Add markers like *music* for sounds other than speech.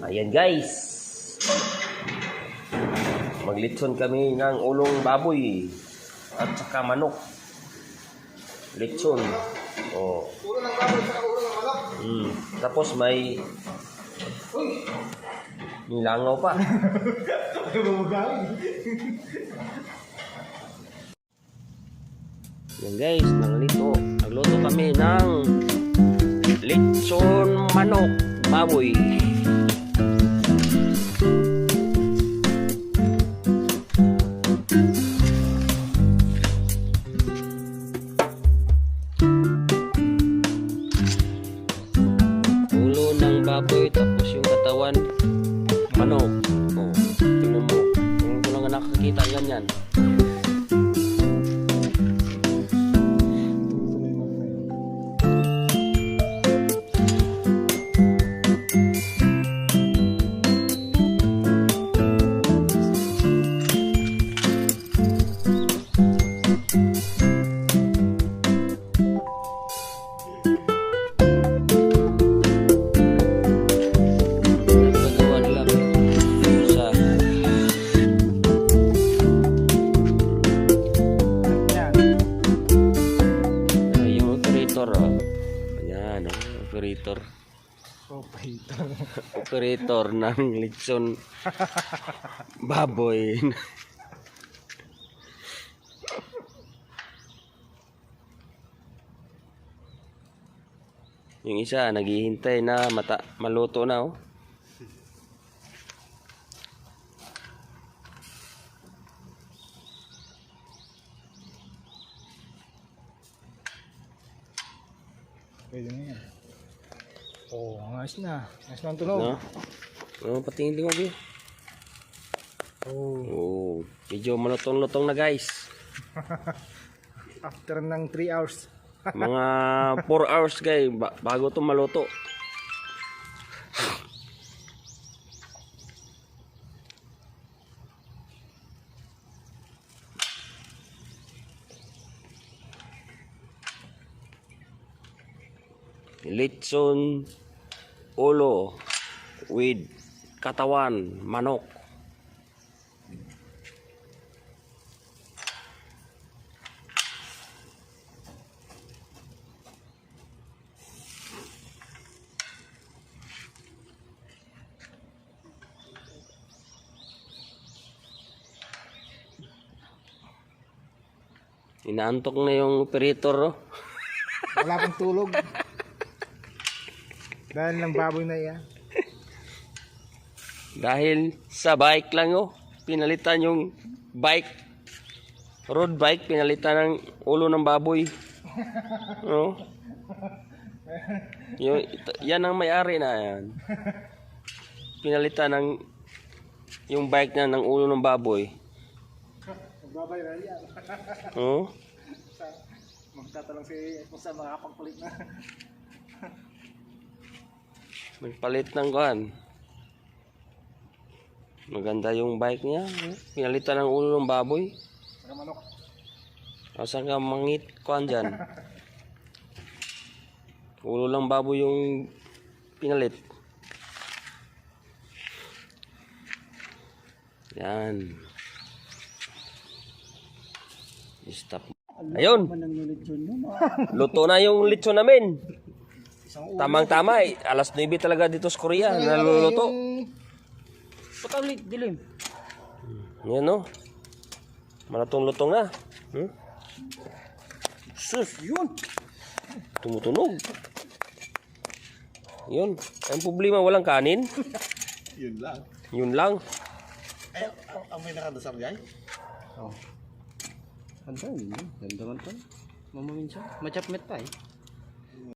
Ayan guys. Maglitson kami ng ulong baboy at saka manok. Litson. Oh. Mm. Tapos may may langaw pa. *laughs* Yan guys, naglito. Nagluto kami ng litson manok baboy. Baboy tapos yung katawan manok. Oh, tingnan mo. Ngayon ko lang nakakita ganyan. Operator. Pahita. Operator ng litson baboy. yung isa naghihintay na mata maluto na oh. Pwede na yan. Oh, ang ayos na. Ayos na ang tunog. No? Oh, patingin din mo, Oh, Oh, medyo malutong-lutong na guys. *laughs* after ng 3 hours. *laughs* Mga 4 hours guys ba- bago to maluto. Litson ulo with katawan manok. Inaantok na yung operator. Oh. Wala pang tulog. *laughs* Dahil ng baboy na yan. *laughs* Dahil sa bike lang oh, pinalitan yung bike, road bike, pinalitan ng ulo ng baboy. *laughs* Oh. Yung, yan ang may-ari na yan. Pinalitan ng yung bike na ng ulo ng baboy. Magbabay na yan. Oh. *laughs* Magtatanong si kung saan makakapagpalit na. Nagpalit ng kuhan. Maganda yung bike niya. Pinalitan ng ulo ng baboy. Saka manok. Asan ka mangit kuhan dyan? Ulo lang baboy yung pinalit. Yan. Stop. Ayun. Luto na yung lechon namin. *laughs* Tamang-tama eh. Alas 9 talaga dito sa Korea. Naluluto. Patalit, dilim. Yan o. Malatong-lutong na. Hmm? Sus, yun. Tumutunog. Yun. Ang problema, walang kanin. *laughs* Yun lang. Yun lang. Ay, ang, ang may nakadasal yan? Oh. Ganda yun. Ganda man to. Mamaminsan. Machapmet pa eh.